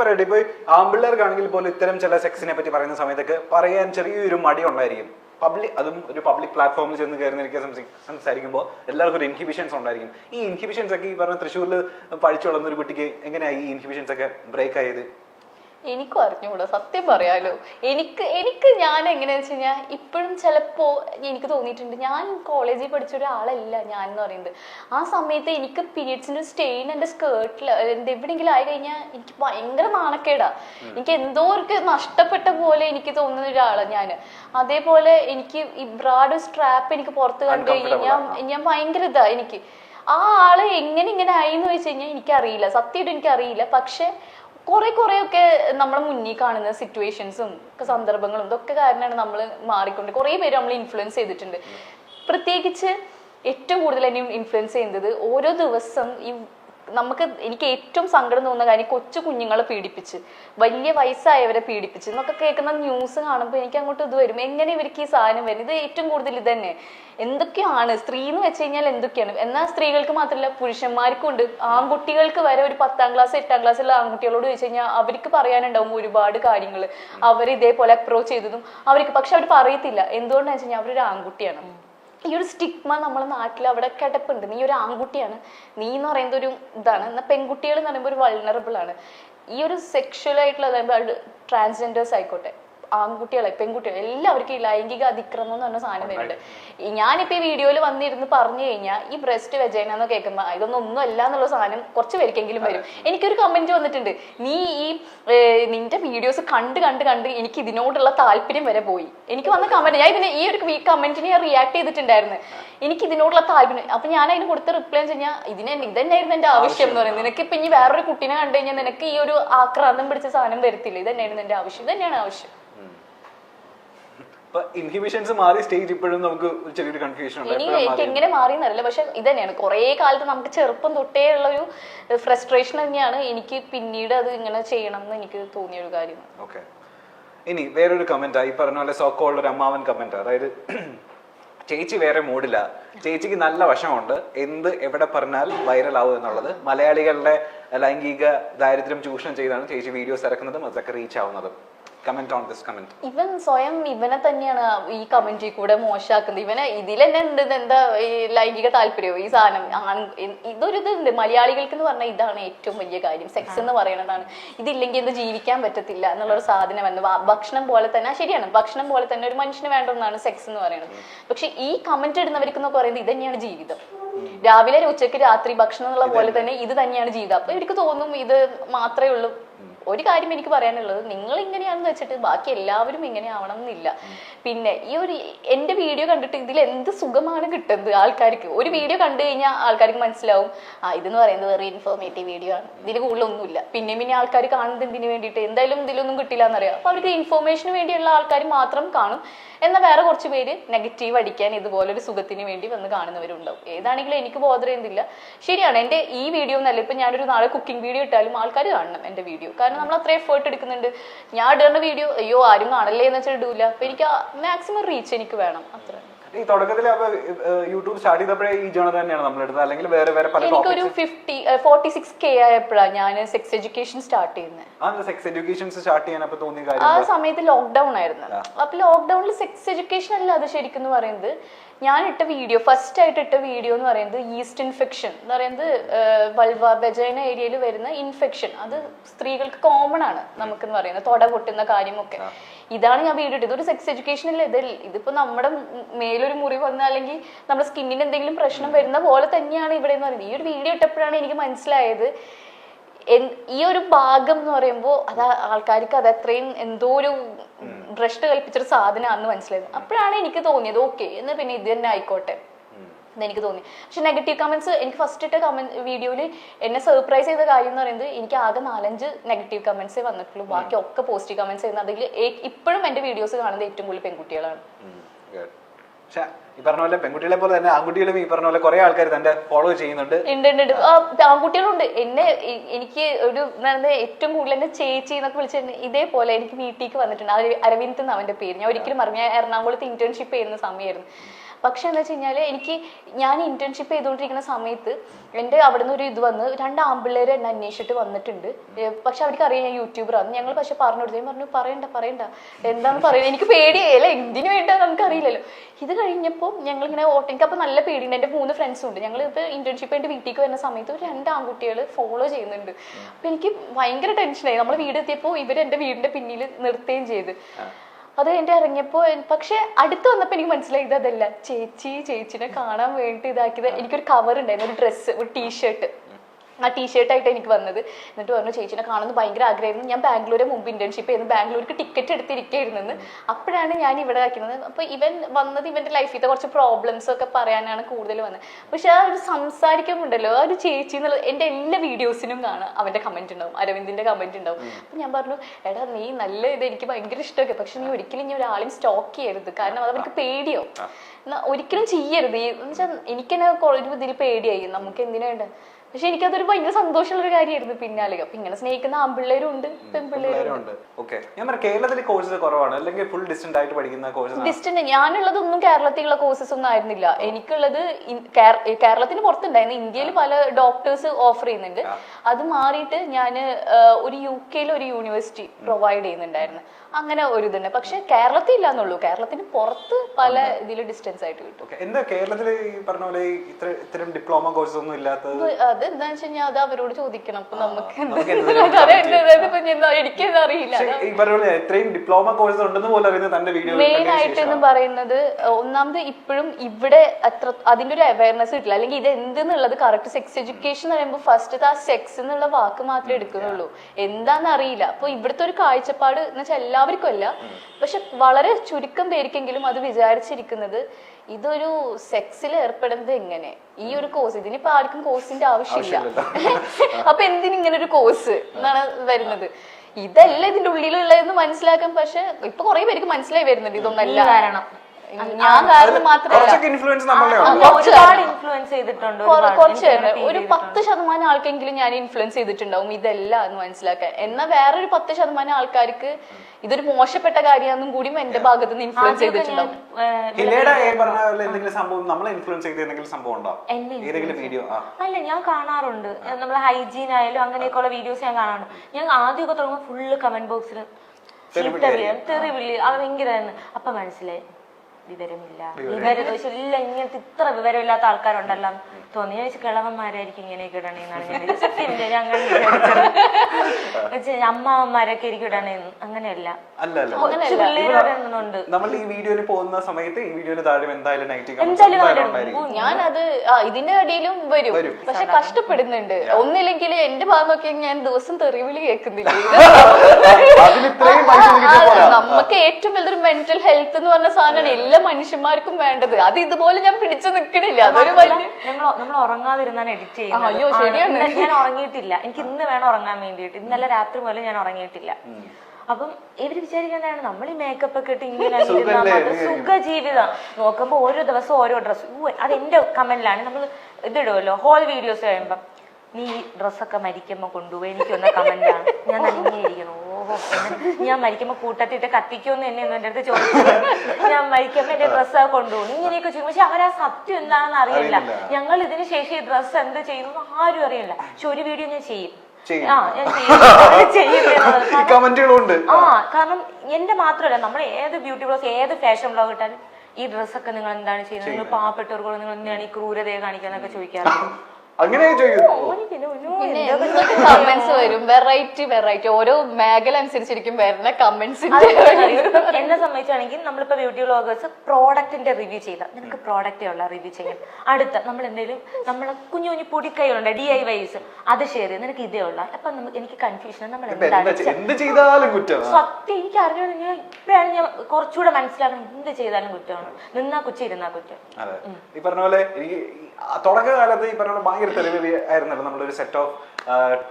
പറയട്ടെ ഇപ്പോൾ ആമ്പിള്ളേർക്കാണെങ്കിൽ പോലും ഇത്തരം ചില സെക്സിനെ പറ്റി പറയുന്ന സമയത്തൊക്കെ പറയാൻ ചെറിയൊരു മടി ഉണ്ടായിരിക്കും. പബ്ലിക് അതും ഒരു പബ്ലിക് പ്ലാറ്റ്ഫോമിൽ ചെന്ന് കയറുന്നിരിക്കുക സംസാരിക്കുമ്പോൾ എല്ലാവർക്കും ഒരു ഇൻഹിബിഷൻസ് ഉണ്ടായിരിക്കും. ഈ ഇൻഹിബിഷൻസ് ഒക്കെ ഈ പറഞ്ഞ തൃശ്ശൂരിൽ പഠിച്ചു വളർന്ന ഒരു കുട്ടിക്ക് എങ്ങനെയാ ഈ ഇൻഹിബിഷൻസ് ഒക്കെ ബ്രേക്ക് ആയത്? എനിക്കും അറിഞ്ഞുകൂടാ സത്യം പറയാലോ. എനിക്ക് എനിക്ക് ഞാൻ എങ്ങനെയാന്ന് വെച്ച് കഴിഞ്ഞാൽ ഇപ്പോഴും ചിലപ്പോ എനിക്ക് തോന്നിയിട്ടുണ്ട് ഞാൻ കോളേജിൽ പഠിച്ച ഒരാളല്ല ഞാൻ എന്ന് പറയുന്നത്. ആ സമയത്ത് എനിക്ക് പീരീഡ്സിന്റെ സ്റ്റെയിൻ എന്റെ സ്കേർട്ടിൽ എവിടെയെങ്കിലും ആയി കഴിഞ്ഞാൽ എനിക്ക് ഭയങ്കര നാണക്കേടാ. എനിക്ക് എന്തോ ഒരു നഷ്ടപ്പെട്ട പോലെ എനിക്ക് തോന്നുന്ന ഒരാളാണ് ഞാൻ അതേപോലെ എനിക്ക് ഈ ബ്രാഡ് സ്ട്രാപ്പ് എനിക്ക് പുറത്ത് കണ്ടു കഴിഞ്ഞാൽ ഞാൻ ഞാൻ ഭയങ്കര ഇതാ എനിക്ക്. ആ ആൾ എങ്ങനെ ഇങ്ങനെ ആയി എന്ന് വെച്ച് കഴിഞ്ഞാൽ എനിക്കറിയില്ല സത്യമായിട്ട് എനിക്കറിയില്ല. പക്ഷെ കുറെ കുറെ ഒക്കെ നമ്മളെ മുന്നിൽ കാണുന്ന സിറ്റുവേഷൻസും ഒക്കെ സന്ദർഭങ്ങളും ഇതൊക്കെ കാരണമാണ് നമ്മൾ മാറിക്കൊണ്ട് കുറേ പേര് നമ്മൾ ഇൻഫ്ലുവൻസ് ചെയ്തിട്ടുണ്ട്. പ്രത്യേകിച്ച് ഏറ്റവും കൂടുതൽ എന്നെ ഇൻഫ്ലുവൻസ് ചെയ്യുന്നത് ഓരോ ദിവസം ഈ നമുക്ക് എനിക്ക് ഏറ്റവും സങ്കടം തോന്നുന്ന കാര്യം കൊച്ചു കുഞ്ഞുങ്ങളെ പീഡിപ്പിച്ച് വലിയ വയസ്സായവരെ പീഡിപ്പിച്ച് എന്നൊക്കെ കേൾക്കുന്ന ന്യൂസ് കാണുമ്പോൾ എനിക്ക് അങ്ങോട്ട് ഇത് വരും. എങ്ങനെ ഇവർക്ക് ഈ സാധനം വരും? ഇത് ഏറ്റവും കൂടുതൽ ഇത് തന്നെ. എന്തൊക്കെയാണ്? സ്ത്രീ എന്ന് വെച്ച് കഴിഞ്ഞാൽ എന്തൊക്കെയാണ്? എന്നാൽ സ്ത്രീകൾക്ക് മാത്രമല്ല പുരുഷന്മാർക്കും ഉണ്ട് ആൺകുട്ടികൾക്ക് വരെ ഒരു പത്താം ക്ലാസ് എട്ടാം ക്ലാസ്സുള്ള ആൺകുട്ടികളോട് ചോദിച്ചു കഴിഞ്ഞാൽ അവർക്ക് പറയാനുണ്ടാവും ഒരുപാട് കാര്യങ്ങൾ അവർ ഇതേപോലെ അപ്രോച്ച് ചെയ്തതും അവർക്ക് പക്ഷെ അവർ പറയത്തില്ല. എന്തുകൊണ്ടാണെന്ന് വെച്ച് കഴിഞ്ഞാൽ അവരൊരു ആൺകുട്ടിയാണ്. ഈ ഒരു സ്റ്റിഗ്മ നമ്മളെ നാട്ടിൽ അവിടെ കിടപ്പുണ്ട്. നീ ഒരു ആൺകുട്ടിയാണ്. നീ എന്ന് പറയുന്നത് ഒരു ഇതാണ്. എന്നാൽ പെൺകുട്ടികൾ എന്ന് പറയുമ്പോൾ ഒരു വൾണറബിൾ ആണ്. ഈ ഒരു സെക്ഷൽ ആയിട്ടുള്ള ട്രാൻസ്ജെൻഡേഴ്സ് ആയിക്കോട്ടെ. ആൺകുട്ടികളെ പെൺകുട്ടികളെ എല്ലാവർക്കും ഈ ലൈംഗിക അതിക്രമം എന്ന് പറഞ്ഞ സാധനം വരുന്നുണ്ട്. ഞാനിപ്പോ ഈ വീഡിയോയിൽ വന്നിരുന്ന് പറഞ്ഞു കഴിഞ്ഞാൽ ഈ ബ്രസ്റ്റ് വെജൈന എന്ന് കേൾക്കുമ്പോൾ ഇതൊന്നും ഒന്നും അല്ല എന്നുള്ള സാധനം കുറച്ച് പേർക്കെങ്കിലും വരും. എനിക്കൊരു കമന്റ് വന്നിട്ടുണ്ട്. നീ ഈ നിന്റെ വീഡിയോസ് കണ്ട് കണ്ട് കണ്ട് എനിക്ക് ഇതിനോടുള്ള താല്പര്യം വരെ പോയി. എനിക്ക് വന്ന കമന്റ് ഞാൻ ഇതിന് ഈ ഒരു കമന്റിന് ഞാൻ റിയാക്ട് ചെയ്തിട്ടുണ്ടായിരുന്നു. എനിക്ക് ഇതിനോടുള്ള താല്പര്യം അപ്പൊ ഞാൻ അതിന് കൊടുത്ത റിപ്ലൈ എന്ന് ഇതിന് ഇതിനെ ഇതന്നെയായിരുന്നു എന്റെ ആവശ്യം എന്ന് പറയുന്നത്. നിനക്ക് ഇപ്പൊ ഇനി വേറൊരു കുട്ടീനെ കണ്ടു കഴിഞ്ഞാൽ നിനക്ക് ഈ ഒരു ആക്രാന്തം പിടിച്ച സാധനം വരത്തില്ല. ഇതന്നെയായിരുന്നു എന്റെ ആവശ്യം. ഇതന്നെയാണ് ആവശ്യം. ഇപ്പൊ ഇൻഹിബിഷൻസ് മാറി സ്റ്റേജ് ഇപ്പോഴും നമുക്ക് ചെറിയൊരു കൺഫ്യൂഷൻ ഉണ്ട്. ഇനി എനിക്ക്? എങ്ങനെ മാറി എന്നറിയില്ല പക്ഷെ ഇത് തന്നെയാണ്. കുറേ കാലത്ത് നമുക്ക് ചെറുപ്പം തൊട്ടേ ഉള്ള ഒരു ഫ്രസ്ട്രേഷൻ തന്നെയാണ്. എനിക്ക് പിന്നീട് അത് ഇങ്ങനെ ചെയ്യണം എന്ന് എനിക്ക് തോന്നിയ ഒരു കാര്യം. ഓക്കെ ഇനി വേറൊരു കമന്റ് ഈ പറഞ്ഞ പോലെ സോക്കോൾ ഒരു അമ്മാവൻ കമന്റ് അതായത് ചേച്ചി വേറെ മൂടില്ല ചേച്ചിക്ക് നല്ല വശമുണ്ട്. എന്ത് എവിടെ പറഞ്ഞാൽ വൈറൽ ആവും എന്നുള്ളത്. മലയാളികളുടെ ലൈംഗിക ദാരിദ്ര്യം ചൂഷണം ചെയ്താണ് ചേച്ചി വീഡിയോസ് ഇറക്കുന്നതും. അതൊക്കെ റീച്ച് ആവുന്നതും. കമന്റ് ഓൺ ദിസ് കമന്റ് ഇവൻ സ്വയം ഇവനെ തന്നെയാണ് ഈ കമന്റിൽ കൂടെ മോശമാക്കുന്നത് ഇവനെ ഇതിൽ തന്നെ ഉണ്ട് എന്താ ഈ ലൈംഗിക താല്പര്യമോ? ഈ സാധനം. ഇതൊരു ഇതുണ്ട്. മലയാളികൾക്ക് എന്ന് പറഞ്ഞാൽ ഇതാണ് ഏറ്റവും വലിയ കാര്യം. സെക്സ് എന്ന് പറയുന്നതാണ്. ഇതില്ലെങ്കിൽ എന്ത് ജീവിക്കാൻ പറ്റത്തില്ല എന്നുള്ളൊരു സാധനം എന്ന് ഭക്ഷണം പോലെ തന്നെ ശരിയാണ്. ഭക്ഷണം പോലെ തന്നെ ഒരു മനുഷ്യന് വേണ്ട ഒന്നാണ് സെക്സ് എന്ന് പറയുന്നത്. പക്ഷെ ഈ കമന്റ് ഇടുന്നവർക്ക് എന്ന് പറയുന്നത് ഇത് തന്നെയാണ് ജീവിതം. രാവിലെ ഉച്ചയ്ക്ക് രാത്രി ഭക്ഷണം എന്നുള്ള പോലെ തന്നെ ഇത് തന്നെയാണ് ജീവിതം. അപ്പൊ എനിക്ക് തോന്നും ഇത് മാത്രമേ ഉള്ളൂ. ഒരു കാര്യം എനിക്ക് പറയാനുള്ളത് നിങ്ങൾ ഇങ്ങനെയാണെന്ന് വെച്ചിട്ട് ബാക്കി എല്ലാവരും ഇങ്ങനെ ആവണം എന്നില്ല പിന്നെ ഈ ഒരു എന്റെ വീഡിയോ കണ്ടിട്ട് ഇതിൽ എന്ത് സുഖമാണ് കിട്ടുന്നത് ആൾക്കാർക്ക്? ഒരു വീഡിയോ കണ്ടു കഴിഞ്ഞാൽ ആൾക്കാർക്ക് മനസ്സിലാവും ആ ഇതെന്ന് പറയുന്നത് വെറും ഇൻഫോർമേറ്റീവ് വീഡിയോ ആണ്. ഇതിന് കൂടുതലൊന്നുമില്ല. പിന്നെ പിന്നെ ആൾക്കാർ കാണുന്നത് എന്തിനു വേണ്ടിയിട്ട്? എന്തായാലും ഇതിലൊന്നും കിട്ടില്ല എന്നറിയാം അപ്പൊ അവർക്ക് ഇൻഫോർമേഷന് വേണ്ടിയുള്ള ആൾക്കാർ മാത്രം കാണും. എന്നാൽ വേറെ കുറച്ച് പേര് നെഗറ്റീവ് അടിക്കാൻ ഇതുപോലൊരു സുഖത്തിന് വേണ്ടി വന്ന് കാണുന്നവരുണ്ടാവും. ഏതാണെങ്കിലും എനിക്ക് ബോധം ചെയ്യുന്നില്ല. ശരിയാണ് എന്റെ ഈ വീഡിയോ എന്നല്ല ഇപ്പൊ ഞാനൊരു നാളെ കുക്കിംഗ് വീഡിയോ ഇട്ടാലും ആൾക്കാർ കാണണം എന്റെ വീഡിയോ നമ്മൾ അത്ര എഫേർട്ട് എടുക്കുന്നുണ്ട്. ഞാൻ ഇടേണ്ട വീഡിയോ അയ്യോ ആരും കാണല്ലേ എന്ന് വെച്ചാൽ ഇടൂല. അപ്പൊ എനിക്ക് മാക്സിമം റീച്ച് എനിക്ക് വേണം. അത്ര. ഈ തുടക്കത്തിൽ യൂട്യൂബ് സ്റ്റാർട്ട് ചെയ്തപ്പോഴേ ഈ ജോണർ തന്നെയാണ് നമ്മൾ എടുത്തത്. അല്ലെങ്കിൽ വേറെ വേറെ പല എനിക്കൊരു ഫിഫ്റ്റി ഫോർട്ടി സിക്സ് കെ ആയപ്പോഴാണ് ഞാൻ സെക്സ് എഡ്യൂക്കേഷൻ സ്റ്റാർട്ട് ചെയ്യുന്നത് സെക്സ് എഡ്യൂക്കേഷൻസ് സ്റ്റാർട്ട് ചെയ്യാൻ അപ്പൊ തോന്നിയ ആ സമയത്ത് ലോക്ക്ഡൌൺ ആയിരുന്നു. അപ്പൊ ലോക്ക്ഡൌണിൽ സെക്സ് എഡ്യൂക്കേഷൻ അല്ല അത് ശരിക്കും പറയുന്നത്. ഞാൻ ഇട്ട വീഡിയോ ഫസ്റ്റ് ആയിട്ട് ഇട്ട വീഡിയോ എന്ന് പറയുന്നത് ഈസ്റ്റ് ഇൻഫെക്ഷൻ എന്ന് പറയുന്നത് വൾവ ബജൈന ഏരിയയിൽ വരുന്ന ഇൻഫെക്ഷൻ അത് സ്ത്രീകൾക്ക് കോമൺ ആണ് നമുക്കെന്ന് പറയുന്നത് തൊട പൊട്ടുന്ന കാര്യമൊക്കെ. ഇതാണ് ഞാൻ വീഡിയോ ഇട്ടത്. ഇതൊരു സെക്സ് എഡ്യൂക്കേഷൻ അല്ല? ഇതിൽ ഇതിപ്പോ നമ്മുടെ മേലൊരു മുറി വന്ന അല്ലെങ്കിൽ നമ്മുടെ സ്കിന്നിന് എന്തെങ്കിലും പ്രശ്നം വരുന്ന പോലെ തന്നെയാണ് ഇവിടെ എന്ന് പറയുന്നത്. ഈ ഒരു വീഡിയോ ഇട്ടപ്പോഴാണ് എനിക്ക് മനസ്സിലായത്. ഈ ഒരു ഭാഗം എന്ന് പറയുമ്പോൾ അത് ആൾക്കാർക്ക് അത് അത്രയും എന്തോ ഒരു ഭ്രഷ്ട് കൽപ്പിച്ചൊരു സാധനമാണെന്ന് മനസ്സിലായത്. അപ്പോഴാണ് എനിക്ക് തോന്നിയത് ഓക്കെ എന്ന് പിന്നെ ഇത് തന്നെ ആയിക്കോട്ടെ. എന്ന് എനിക്ക് തോന്നി. പക്ഷെ നെഗറ്റീവ് കമന്റ്സ് എനിക്ക് ഫസ്റ്റ് ഇട്ട കമന്റ് വീഡിയോയിൽ എന്നെ സർപ്രൈസ് ചെയ്ത കാര്യം എന്ന് പറയുന്നത് എനിക്ക് ആകെ നാലഞ്ച് നെഗറ്റീവ് കമന്റ്സേ വന്നിട്ടുള്ളൂ. ബാക്കി ഒക്കെ പോസിറ്റീവ് കമന്റ്സ് ചെയ്യുന്നത് അതിൽ ഇപ്പോഴും എന്റെ വീഡിയോസ് കാണുന്നത് ഏറ്റവും കൂടുതൽ പെൺകുട്ടികളാണ്. പക്ഷെ ഈ പറഞ്ഞ പോലെ പെൺകുട്ടികളെ പോലെ തന്നെ ആൺകുട്ടികളും ഈ പറഞ്ഞ പോലെ കുറെ ആൾക്കാർ തന്റെ ഫോളോ ചെയ്യുന്നുണ്ട്. ആൺകുട്ടികളുണ്ട്. എന്നെ എനിക്ക് ഒരു ഏറ്റവും കൂടുതൽ എന്നെ ചേച്ചി എന്നൊക്കെ വിളിച്ചിരുന്നു ഇതേപോലെ എനിക്ക് വീട്ടിലേക്ക് വന്നിട്ടുണ്ട്. അരവി- അരവിന്ദ് എന്ന് അവന്റെ പേര്. ഞാൻ ഒരിക്കലും അറിഞ്ഞ എറണാകുളത്ത് ഇന്റേൺഷിപ്പ് ചെയ്യുന്ന സമയമായിരുന്നു. പക്ഷെ എന്താ വെച്ച് കഴിഞ്ഞാൽ എനിക്ക് ഞാൻ ഇന്റേൺഷിപ്പ് ചെയ്തുകൊണ്ടിരിക്കുന്ന സമയത്ത് എന്റെ അവിടെ നിന്ന് ഒരു ഇത് വന്ന് രണ്ട് ആമ്പിള്ളേർ എന്നെ അന്വേഷിച്ചിട്ട് വന്നിട്ടുണ്ട്. പക്ഷെ അവർക്ക് അറിയാം ഞാൻ യൂട്യൂബറാണ് ഞങ്ങൾ പക്ഷെ പറഞ്ഞു കൊടുത്തു പറഞ്ഞു പറയണ്ട പറയണ്ട. എന്താന്ന് പറയുന്നത്? എനിക്ക് പേടിയല്ല എന്തിനു വേണ്ട നമുക്ക് അറിയില്ലല്ലോ ഇത് കഴിഞ്ഞപ്പോൾ ഞങ്ങൾ ഇങ്ങനെ ഓട്ടോ അപ്പൊ അപ്പോൾ നല്ല പേടിയുണ്ട്. എന്റെ മൂന്ന് ഫ്രണ്ട്സും ഉണ്ട്. ഞങ്ങൾ ഇപ്പോൾ ഇന്റേൺഷിപ്പ് ആയിട്ട് വീട്ടിലേക്ക് വരുന്ന സമയത്ത് ഒരു രണ്ട് ആൺകുട്ടികൾ ഫോളോ ചെയ്യുന്നുണ്ട്. അപ്പൊ എനിക്ക് ഭയങ്കര ടെൻഷനായി നമ്മൾ വീടെത്തിയപ്പോൾ ഇവർ എന്റെ വീടിന്റെ പിന്നിൽ നിർത്തുകയും ചെയ്ത്. അത് എന്റെ ഇറങ്ങിയപ്പോൾ പക്ഷെ അടുത്ത് വന്നപ്പോൾ എനിക്ക് മനസ്സിലായി ഇത് അതല്ല ചേച്ചി ചേച്ചിനെ കാണാൻ വേണ്ടി ഇതാക്കിയത്. എനിക്കൊരു കവർ ഉണ്ടായിരുന്നു ഒരു ഡ്രസ്സ് ഒരു ടീഷർട്ട് ആ ടീഷർട്ടായിട്ട് എനിക്ക് വന്നത്. എന്നിട്ട് പറഞ്ഞു ചേച്ചിനെ കാണുന്നത് ഭയങ്കര ആഗ്രഹമായിരുന്നു. ഞാൻ ബാംഗ്ലൂരെ മുമ്പ് ഇന്റേൺഷിപ്പ് ചെയ്യുന്നു ബാംഗ്ലൂർക്ക് ടിക്കറ്റ് എടുത്തിരിക്കുകയായിരുന്നു അപ്പോഴാണ് ഞാൻ ഇവിടെ ആക്കുന്നത് അപ്പോൾ ഇവൻ വന്നത് ഇവന്റെ ലൈഫിലത്തെ കുറച്ച് പ്രോബ്ലംസ് ഒക്കെ പറയാനാണ് കൂടുതൽ വന്നത്. പക്ഷെ ആ ഒരു സംസാരിക്കുമ്പോണ്ടല്ലോ ആ ഒരു ചേച്ചി എന്നുള്ളത് എന്റെ എല്ലാ വീഡിയോസിനും കാണാം. അവന്റെ കമന്റ് ഉണ്ടാവും അരവിന്ദിന്റെ കമന്റ് ഉണ്ടാവും. അപ്പൊ ഞാൻ പറഞ്ഞു എടാ നീ നല്ല ഇത് എനിക്ക് ഭയങ്കര ഇഷ്ടമൊക്കെ. പക്ഷെ നീ ഒരിക്കലും ഇനി ഒരാളെയും സ്റ്റോക്ക് ചെയ്യരുത്. കാരണം അത് അവർക്ക് പേടിയോ ഒരിക്കലും ചെയ്യരുത്. എന്ന് വെച്ചാൽ എനിക്ക് തന്നെ ഒരു ഇതിൽ പേടിയായി. നമുക്ക് എന്തിനാ പക്ഷെ എനിക്കതൊരു ഭയങ്കര സന്തോഷമുള്ള ഒരു കാര്യമായിരുന്നു പിന്നാലെ. അപ്പൊ ഇങ്ങനെ സ്നേഹിക്കുന്ന ആൺപിള്ളേരും ഉണ്ട് പെൺപിള്ളേരും ഉണ്ട് ഓക്കെ. ഞാൻ പറയാം കേരളത്തിൽ കോഴ്സസ് കുറവാണ്. അല്ലെങ്കിൽ ഫുൾ ഡിസ്റ്റന്റ് ആയിട്ട് പഠിക്കുന്ന കോഴ്സസ് ഡിസ്റ്റന്റ് ഞാനുള്ളതൊന്നും കേരളത്തിലുള്ള കോഴ്സസ് ഒന്നും ആയിരുന്നില്ല. എനിക്കുള്ളത് കേരളത്തിന് പുറത്തുണ്ടായിരുന്നു. ഇന്ത്യയിൽ പല ഡോക്ടേഴ്സ് ഓഫർ ചെയ്യുന്നുണ്ട്. അത് മാറിയിട്ട് ഞാൻ ഒരു യു കെയിൽ ഒരു യൂണിവേഴ്സിറ്റി പ്രൊവൈഡ് ചെയ്യുന്നുണ്ടായിരുന്നു. അങ്ങനെ ഒരു ഇതുണ്ട്. പക്ഷെ കേരളത്തിൽ ഇല്ലാന്നുള്ളൂ കേരളത്തിന് പുറത്ത് പല ഇതിൽ ഡിസ്റ്റൻസ് ആയിട്ട് കിട്ടും. എന്താ കേരളത്തിൽ പറഞ്ഞ പോലെ ഇത്തരം ഡിപ്ലോമ കോഴ്സസ് ഒന്നും ഇല്ലാത്തത്? അത് എന്താന്ന് വെച്ച് കഴിഞ്ഞാൽ അത് അവരോട് ചോദിക്കണം. അപ്പൊ നമുക്ക് എനിക്കത് അറിയില്ല. ഡിപ്ലോമ കോഴ്സ് ഉണ്ടെന്ന് പോലും അറിയുന്നത് തന്റെ വീഡിയോ മെയിൻ ആയിട്ട് എന്ന് പറയുന്നത് ഒന്നാമത് ഇപ്പോഴും ഇവിടെ അത്ര അതിന്റെ ഒരു അവയർനെസ് കിട്ടില്ല. അല്ലെങ്കിൽ ഇത് എന്തെന്നുള്ളത് കറക്റ്റ് സെക്സ് എഡ്യൂക്കേഷൻ എന്ന് പറയുമ്പോൾ ഫസ്റ്റ് ആ സെക്സ് എന്നുള്ള വാക്ക് മാത്രമേ എടുക്കുന്നുള്ളൂ. എന്താന്ന് അറിയില്ല. അപ്പൊ ഇവിടുത്തെ ഒരു കാഴ്ചപ്പാട് എന്ന് വെച്ചാൽ എല്ലാവർക്കും അല്ല. പക്ഷെ വളരെ ചുരുക്കം പേർക്കെങ്കിലും അത് വിചാരിച്ചിരിക്കുന്നത് ഇതൊരു സെക്സിൽ ഏർപ്പെടുന്നത് എങ്ങനെ? ഈ ഒരു കോഴ്സ് ഇതിനിപ്പോ ആർക്കും കോഴ്സിന്റെ ആവശ്യമില്ല. അപ്പൊ എന്തിനിങ്ങനെ ഒരു കോഴ്സ് എന്നാണ് വരുന്നത്. ഇതല്ല ഇതിന്റെ ഉള്ളിലുള്ളതെന്ന് മനസ്സിലാക്കാൻ പക്ഷെ ഇപ്പൊ കുറെ പേർക്ക് മനസ്സിലായി വരുന്നുണ്ട് ഇതൊന്നല്ല. കാരണം. ഞാൻ കാരണം മാത്രമല്ല. കുറച്ചൊക്കെ ഇൻഫ്ലുവൻസ് ഒരുപാട് ഇൻഫ്ലുവൻസ് ചെയ്തിട്ടുണ്ട് കുറ- ഒരുപാട്. കുറച്ച് എനിക്ക് feel ഒരു ചെയ്തിട്ടുണ്ട്. പത്ത് ശതമാനം ആൾക്കെങ്കിലും ഞാൻ ഇൻഫ്ലുവൻസ് ചെയ്തിട്ടുണ്ടാവും ഇതല്ല എന്ന് മനസ്സിലാക്കാൻ. എന്നാൽ വേറൊരു പത്ത് ശതമാനം ആൾക്കാർക്ക് ഇതൊരു മോശപ്പെട്ട കാര്യമാണെന്നും കൂടി എന്റെ ഭാഗത്ത് നിന്ന് ഇൻഫ്ലുവൻസ് ആദ്യമൊക്കെ ചെയ്തിട്ടുണ്ടാവും. ഞാൻ, ഏഹ്, ഹിലയുടെ ഈ പറഞ്ഞ പോലെ എന്തെങ്കിലും സംഭവം നമ്മളെ ഇൻഫ്ലുവൻസ് ചെയ്ത എന്തെങ്കിലും സംഭവം ഉണ്ടോ? എന്നെ ഏതെങ്കിലും വീഡിയോ ആ. അല്ല ഞാൻ കാണാറുണ്ട്. നമ്മൾ ഹൈജീൻ ആയാലും അങ്ങനെയൊക്കെയുള്ള വീഡിയോസ് ഞാൻ കാണാറുണ്ട്. ഞാൻ ആദ്യമൊക്കെ തുടങ്ങുമ്പോൾ ഫുള്ള് കമന്റ് ബോക്സിൽ തെറി വിളി അത് ഭയങ്കരമായിരുന്നു. അപ്പൊ മനസ്സിലായി. വിവരമില്ല. വിവരം ഇല്ല. ഇങ്ങനത്തെ ഇത്ര വിവരമില്ലാത്ത ആൾക്കാരുണ്ടല്ലോ. തോന്നി ചോദിച്ചു കിളവന്മാരായിരിക്കും ഇങ്ങനെയൊക്കെ ഇടണേന്നാണ് ഞാൻ. വെച്ച് അമ്മാവന്മാരൊക്കെ ആയിരിക്കും ഇടണേന്ന് അങ്ങനെയല്ല. നമ്മൾ ഈ വീഡിയോയിൽ പോകുന്ന സമയത്ത് ഈ വീഡിയോയിൽ താഴെ എന്തായാലും നെഗറ്റീവ് ഞാനത് ഇതിന്റെ അടിയിലും വരും. പക്ഷെ കഷ്ടപ്പെടുന്നുണ്ട്. ഒന്നില്ലെങ്കിൽ എന്റെ ഭാഗമൊക്കെ ഞാൻ ദിവസം തെറിവിളി കേൾക്കുന്നില്ല. നമുക്ക് ഏറ്റവും വലിയൊരു മെന്റൽ ഹെൽത്ത് എന്ന് പറഞ്ഞ സാധനമാണ് എല്ലാ മനുഷ്യന്മാർക്കും വേണ്ടത്. അത് ഇതുപോലെ ഞാൻ പിടിച്ചു നിൽക്കണില്ല. അതൊരു വലിയ ഞങ്ങൾ നമ്മൾ ഉറങ്ങാതിരുന്നാണ് എഡിറ്റ് ചെയ്യുന്നത്. അയ്യോ, ശരിയാണ്. ഞാൻ ഉറങ്ങിയിട്ടില്ല. എനിക്ക് ഇന്ന് വേണം ഉറങ്ങാൻ വേണ്ടിയിട്ട്. ഇന്നലെ രാത്രി മുതൽ ഞാൻ ഉറങ്ങിയിട്ടില്ല. അപ്പം ഇവർ വിചാരിക്കുന്നതാണ് നമ്മൾ ഈ മേക്കപ്പ് ഒക്കെ ഇട്ട് ഇങ്ങനെ സുഖ ജീവിതം നോക്കുമ്പോ ഓരോ ദിവസം ഓരോ ഡ്രസ്സ് അത് എന്റെ കമന്റിലാണ് നമ്മൾ ഇതിടുമല്ലോ ഹോൾ വീഡിയോസ് കഴിയുമ്പം നീ ഈ ഡ്രസ്സൊക്കെ മരിക്കുമ്പോ കൊണ്ടുപോയി. എനിക്കൊന്ന കമന്റാണ് ഞാൻ നനഞ്ഞിരിക്കണം ഓഹോ. ഞാൻ മരിക്കുമ്പോ കൂട്ടത്തിട്ട് കത്തിക്കുമെന്ന് എന്നെ എന്റെ അടുത്ത് ചോദിച്ചു ഞാൻ മരിക്കുമ്പോ എന്റെ ഡ്രസ്സ് കൊണ്ടുപോകും ഇങ്ങനെയൊക്കെ ചോദിക്കും. പക്ഷെ അവരാ സത്യം എന്താണെന്ന് അറിയില്ല. ഞങ്ങൾ ഇതിന് ശേഷം ഈ ഡ്രസ്സ് എന്ത് ചെയ്യുന്നു ആരും അറിയില്ല. പക്ഷെ ഒരു വീഡിയോ ഞാൻ ചെയ്യും. ആ കാരണം- കമന്റുകളുണ്ട്. ആ കാരണം എന്റെ മാത്രമല്ല നമ്മൾ ഏത് ബ്യൂട്ടി ബ്ലോഗ് ഏത് ഫാഷൻ ബ്ലോഗ് ഇട്ടാലും ഈ ഡ്രസ്സൊക്കെ നിങ്ങൾ എന്താണ് ചെയ്യുന്നത്? നിങ്ങൾ പാവപ്പെട്ടവർക്കുള്ള നിങ്ങൾ എന്താണ് ഈ ക്രൂരതയെ കാണിക്കാന്നൊക്കെ ചോദിക്കാറുണ്ട്. അങ്ങനെ കമന്റ്സ് വരും? വെറൈറ്റി വെറൈറ്റി ഓരോ മേഖല അനുസരിച്ചിരിക്കും വരുന്ന കമന്റ്സിന്റെ അറിയോ? എന്നെ സംബന്ധിച്ചാണെങ്കിൽ നമ്മളിപ്പോ ബ്യൂട്ടി ബ്ലോഗേഴ്സ് പ്രോഡക്റ്റിന്റെ റിവ്യൂ ചെയ്ത നിനക്ക് പ്രോഡക്റ്റേ ഉള്ള റിവ്യൂ ചെയ്യാം. അടുത്ത നമ്മൾ എന്തെങ്കിലും നമ്മളെ കുഞ്ഞു കുഞ്ഞു പൊടിക്കൈകളുണ്ട് ഡി ഐ വൈസ് അത് ഷെയർ ചെയ്യും. നിനക്ക് ഇതേ ഉള്ള. അപ്പൊ എനിക്ക് കൺഫ്യൂഷൻ നമ്മൾ എന്താണ് എന്ത് ചെയ്താലും കുറ്റം സത്യം എനിക്ക് അറിഞ്ഞു ഞാൻ ഇപ്പോഴാണ് ഞാൻ കുറച്ചുകൂടെ മനസ്സിലാക്കണം എന്ത് ചെയ്താലും കുറ്റമാണ് നിന്നാ കുറ്റം ഇരുന്നാ കുറ്റം. അതെ. ഈ പറഞ്ഞ പോലെ തുടക്കകാലത്ത് ഈ പറഞ്ഞ ഭയങ്കര തെളിവ് ആയിരുന്നല്ലോ നമ്മളൊരു സെറ്റ് ഓഫ്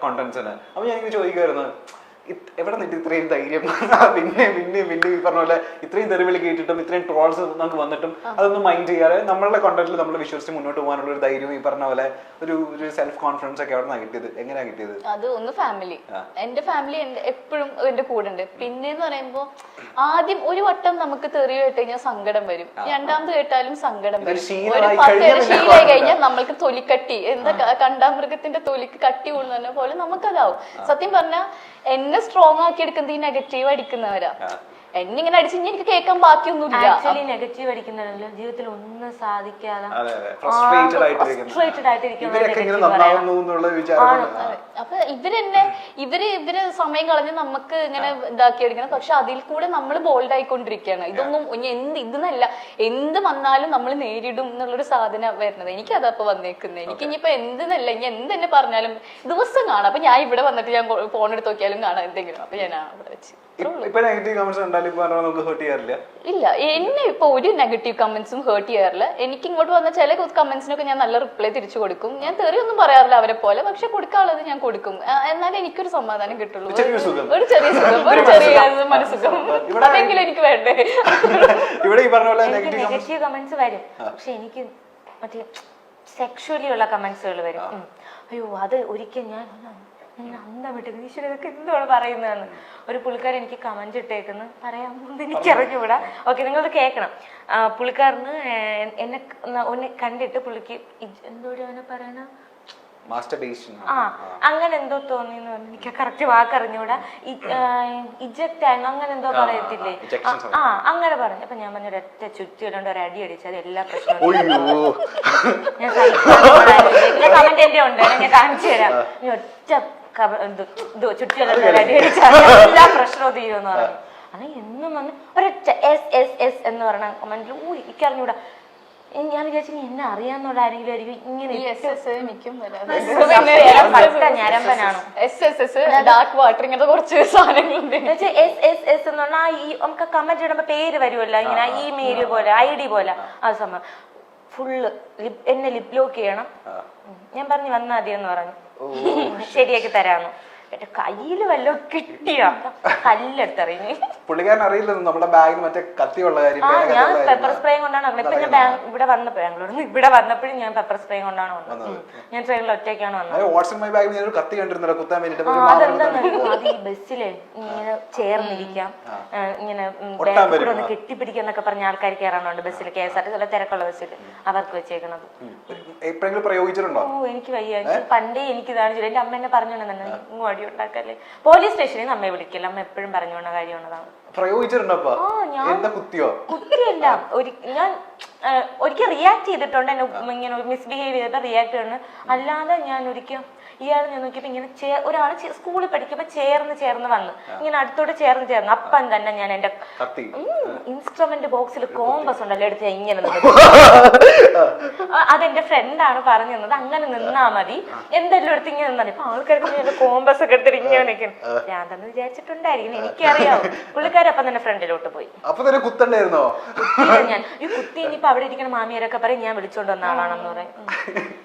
കോണ്ടന്റ്സിന് അപ്പൊ ഞാൻ ഇങ്ങനെ ചോദിക്കുമായിരുന്നു എവിടെ നിന്നിട്ട് ഇത്രയും ധൈര്യം? പിന്നെ പിന്നെ പിന്നെ ഈ പറഞ്ഞ പോലെ ഇത്രയും തെറിവിളി കേട്ടിട്ടും ഇത്രയും ട്രോൾസ് നമുക്ക് വന്നിട്ടും അതൊന്നും മൈൻഡ് ചെയ്യാതെ നമ്മളുടെ കോണ്ടന്റിൽ നമ്മൾ വിശ്വസിച്ച് മുന്നോട്ട് പോകാനുള്ള ഒരു ധൈര്യം ഈ പറഞ്ഞ പോലെ ഒരു ഒരു സെൽഫ് കോൺഫിഡൻസ് ഒക്കെ നിന്നാണ് കിട്ടിയത്. എങ്ങനെയാ കിട്ടിയത്? അത് ഒന്ന് ഫാമിലി. എന്റെ ഫാമിലി എപ്പോഴും എന്റെ കൂടെ ഉണ്ട് പിന്നെ എന്ന് പറയുമ്പോ ആദ്യം ഒരു വട്ടം നമുക്ക് തെറി കേട്ട് കഴിഞ്ഞാൽ സങ്കടം വരും. രണ്ടാമത് കേട്ടാലും സങ്കടം വരും. ഒരു പത്ത് ശീലമായി കഴിഞ്ഞാൽ നമ്മൾക്ക് തൊലിക്കട്ടി എന്താ കണ്ടാമൃഗത്തിന്റെ തൊലിക്ക് കട്ടി കൂടുന്ന പോലെ നമുക്കതാവും. സത്യം പറഞ്ഞാൽ എന്നെ സ്ട്രോങ് ആക്കി എടുക്കുന്നത് ഈ നെഗറ്റീവ് അടിക്കുന്നവരാ. എന്നെ ഇങ്ങനെ അടിച്ച് കഴിഞ്ഞാൽ എനിക്ക് കേൾക്കാൻ ബാക്കിയൊന്നുമില്ല. ആക്ച്വലി നെഗറ്റീവ് അടിക്കുന്നവരല്ലോ ജീവിതത്തിൽ ഒന്നും സാധിക്കാതെ ഫ്രസ്ട്രേറ്റഡ് ആയിട്ടിരിക്കുന്നത്. അപ്പൊ ഇവരെന്നെ ഇവർ ഇവർ സമയം കളഞ്ഞ് നമുക്ക് ഇങ്ങനെ ഇതാക്കി എടുക്കണം പക്ഷെ അതിൽ കൂടെ നമ്മൾ ബോൾഡ് ആയിക്കൊണ്ടിരിക്കുകയാണ്. ഇതൊന്നും എന്ത് ഇതെന്നല്ല. എന്ത് വന്നാലും നമ്മൾ നേരിടും എന്നുള്ളൊരു സാധനം വരുന്നത്. എനിക്ക് അതാ ഇപ്പൊ വന്നേക്കുന്നത്. എനിക്ക് ഇനിയിപ്പോ എന്തെന്നല്ല ഇനി എന്ത് തന്നെ പറഞ്ഞാലും ദിവസം കാണാം. അപ്പൊ ഞാൻ ഇവിടെ വന്നിട്ട് ഞാൻ ഫോൺ എടുത്ത് നോക്കിയാലും കാണാം എന്തെങ്കിലും. അപ്പൊ ഞാൻ അവിടെ വെച്ച്. ഇപ്പ- നെഗറ്റീവ് കമന്റ്സ് ഉണ്ടാലും ഇപ്പൊ നമുക്ക് ഹേർട്ട് ചെയ്യാറില്ല. ഇല്ല എന്നെ ഇപ്പൊ ഒരു നെഗറ്റീവ് കമന്റ്സും ഹേർട്ട് ചെയ്യാറില്ല. എനിക്ക് ഇങ്ങോട്ട് വന്ന ചില കമന്റ്സിനൊക്കെ ഞാൻ നല്ല റിപ്ലൈ തിരിച്ചു കൊടുക്കും. ഞാൻ തെറിയൊന്നും പറയാറില്ല അവരെ പോലെ പക്ഷെ കൊടുക്കാനുള്ളത് ഞാൻ കൊടുക്കും. എന്നാലേ എനിക്കൊരു സമാധാനം കിട്ടുള്ളൂ. ഒരു ചെറിയ സുഖം ഒരു ചെറിയ മനസ്സുഖം. അതെങ്കിലും എനിക്ക് വേണ്ടേ? ഇവിടെ ഈ പറഞ്ഞ പോലെ നെഗറ്റീവ് കമന്റ്സ് വരും. പക്ഷെ എനിക്ക് മറ്റേ സെക്ഷുവലി ഉള്ള കമന്റ്സുകൾ വരും. അയ്യോ അത് ഒരിക്കൽ ഞാൻ അന്തം വിട്ടത് ഈശ്വര ഇതൊക്കെ എന്താണ് പറയുന്നതെന്ന്. ഒരു പുള്ളിക്കാരൻ എനിക്ക് കമന്റ് ഇട്ടേക്കുന്നു. പറയാൻ എനിക്ക് അറിഞ്ഞുകൂടാ ഓക്കെ നിങ്ങളത് കേൾക്കണം. പുള്ളിക്കാരന് എന്നെ ഒന്നെ കണ്ടിട്ട് പുള്ളിക്ക് എന്തോടെ അവനെ പറയണ? ആ അങ്ങനെ എന്തോ തോന്നി പറഞ്ഞു എനിക്ക് കറക്റ്റ് വാക്കറിഞ്ഞൂടാ ഇജക്റ്റ് ആയിരുന്നു. അങ്ങനെ എന്തോ പറയത്തില്ലേ? ആ, അങ്ങനെ പറഞ്ഞു. അപ്പൊ ഞാൻ പറഞ്ഞു ഒരൊറ്റ ചുറ്റി ഇടേണ്ട ഒരു അടി അടിച്ചത് എല്ലാ പ്രശ്നവും ഞാൻ കമന്റ് എന്റെ ഉണ്ട്. ഞാൻ കാണിച്ചു തരാം. ഒറ്റ എല്ലാ പ്രശ്നവും തീരുമെന്ന് പറഞ്ഞു. അത് എന്നും വന്ന് ഒരൊറ്റ എസ് എസ് എസ് എന്ന് പറഞ്ഞ കമന്റിൽ ഊ എനിക്ക് അറിഞ്ഞൂടാ ഞാൻ വിചാരിച്ചു എന്നെ അറിയാന്നുള്ള ആരെങ്കിലും ആയിരിക്കും ഇങ്ങനെ ഈ എസ് എസ് എനിക്കും പട്ട ഞരമ്പനാണോ? Yes yes yes dark water ഇങ്ങനത്തെ കുറച്ച് സാധനങ്ങളുണ്ട്. എസ് എസ് എസ് എന്ന് പറഞ്ഞാൽ ഈ നമുക്ക് കമന്റ് ഇടുമ്പോ പേര് വരുമല്ലോ ഇങ്ങനെ ഇമെയിൽ പോലെ ഐ ഡി പോലെ. ആ. സംഭവം. ഫുള്ള് എന്നെ ലിപ് ലോക്ക് ചെയ്യണം. ഞാൻ പറഞ്ഞു വന്നാ മതി എന്ന് പറഞ്ഞു. ശരിയാക്കി തരാന്ന്. എന്റെ കയ്യിൽ വല്ലതും കിട്ടിയ? കല്ലെടുത്തെറിഞ്ഞു. പുള്ളിക്കാരൻ അറിയില്ലെന്ന് നമ്മുടെ ബാഗിൽ മറ്റേ കത്തിയുള്ള കാര്യം ആ ഞാൻ പെപ്പർ സ്പ്രേ കൊണ്ടാണ് വന്നത് ഇപ്പൊ ഞാൻ ബാങ്ക് ഇവിടെ വന്നപ്പോ ബാംഗ്ലൂരിൽ നിന്ന്. ഇവിടെ വന്നപ്പോഴും ഞാൻ പെപ്പർ സ്പ്രേയും കൊണ്ടാണ് വന്നത്. ഉം. ഞാൻ ട്രെയിനിൽ ഒറ്റയ്ക്കാണ് വന്നത്. വാട്സ്ആപ്പ് മൈ ബാഗിൽ ഞാനൊരു കത്തി കണ്ടിരുന്നല്ലോ കുത്താൻ വേണ്ടിട്ട് ആ, ഒരു മാതൃക അതെന്താന്ന് അത് ഈ ബസ്സിലെ ഇങ്ങനെ ചേർന്നിരിക്കാം. ആ, ഇങ്ങനെ ഉം, ഒട്ടാൻ കൂടെ ഒന്ന് കെട്ടിപ്പിടിക്കാന്നൊക്കെ പറഞ്ഞ ആൾക്കാർ കയറാനുണ്ട് ബസ്സിൽ K S R T C തിരക്കുള്ള ബസ്സിൽ അവർക്ക് വെച്ചേക്കണത്. എപ്പോഴെങ്കിലും പ്രയോഗിച്ചിട്ടുണ്ടോ? ഓ എനിക്ക് വയ്യ. എനിക്ക് പണ്ടേ എനിക്ക് ഇതാണ് ചെയ്തത്. എന്റെ അമ്മ എന്നെ പറഞ്ഞോണ്ടെന്നെ ഇങ്ങും അടി ഉണ്ടാക്കല്ലേ? പോലീസ് സ്റ്റേഷനിൽ നിന്ന് അമ്മയെ വിളിക്കില്ല അമ്മ എപ്പോഴും പറഞ്ഞോണ്ട കാര്യമാണതാണ് പ്രയോഗിച്ചിട്ടുണ്ടോ അപ്പൊ ഞാൻ- എന്താ കുത്തിയോ? കുത്തിയല്ല. ഒരു ഞാൻ ഒരിക്കൽ റിയാക്ട് ചെയ്തിട്ടുണ്ട്. എന്നെ ഇങ്ങനെ മിസ്ബിഹേവ് ചെയ്തിട്ട് റിയാക്ട് ചെയ്തിട്ടുണ്ട്. അല്ലാതെ ഞാൻ ഒരിക്കൽ ഇയാൾ ഞാൻ നോക്കിയപ്പോ ഇങ്ങനെ ചേ- ഒരാൾ സ്കൂളിൽ പഠിക്കുമ്പോ ചേർന്ന് ചേർന്ന് വന്നു. ഇങ്ങനെ അടുത്തോട്ട് ചേർന്ന് ചേർന്ന്. അപ്പം തന്നെ ഞാൻ എന്റെ ഇൻസ്ട്രുമെന്റ് ബോക്സിൽ കോമ്പസ് ഉണ്ടല്ലോ എടുത്ത് ഇങ്ങനെ അതെന്റെ ഫ്രണ്ടാണ് പറഞ്ഞു തന്നത്. അങ്ങനെ നിന്നാ മതി. എന്തെല്ലാം എടുത്ത് ഇങ്ങനെ നിന്നാ. ഇപ്പൊ ആൾക്കാർക്ക് ഞാൻ കോമ്പസ് ഒക്കെ എടുത്തിട്ട് ഇങ്ങനെ നിൽക്കുന്നു ഞാൻ തന്നെ വിചാരിച്ചിട്ടുണ്ടായിരിക്കും. എനിക്കറിയാം പുള്ളിക്കാരപ്പം തന്നെ ഫ്രണ്ടിലോട്ട് പോയി. അപ്പൊ തന്നെ കുത്തണ്ടായിരുന്നോ? കുത്തിയില്ല ഞാൻ. ഈ കുത്തി ഇനിയിപ്പോ അവിടെ ഇരിക്കുന്ന മാമിയാരൊക്കെ പറയും ഞാൻ വിളിച്ചോണ്ട് വന്ന ആളാണെന്ന് പറയും.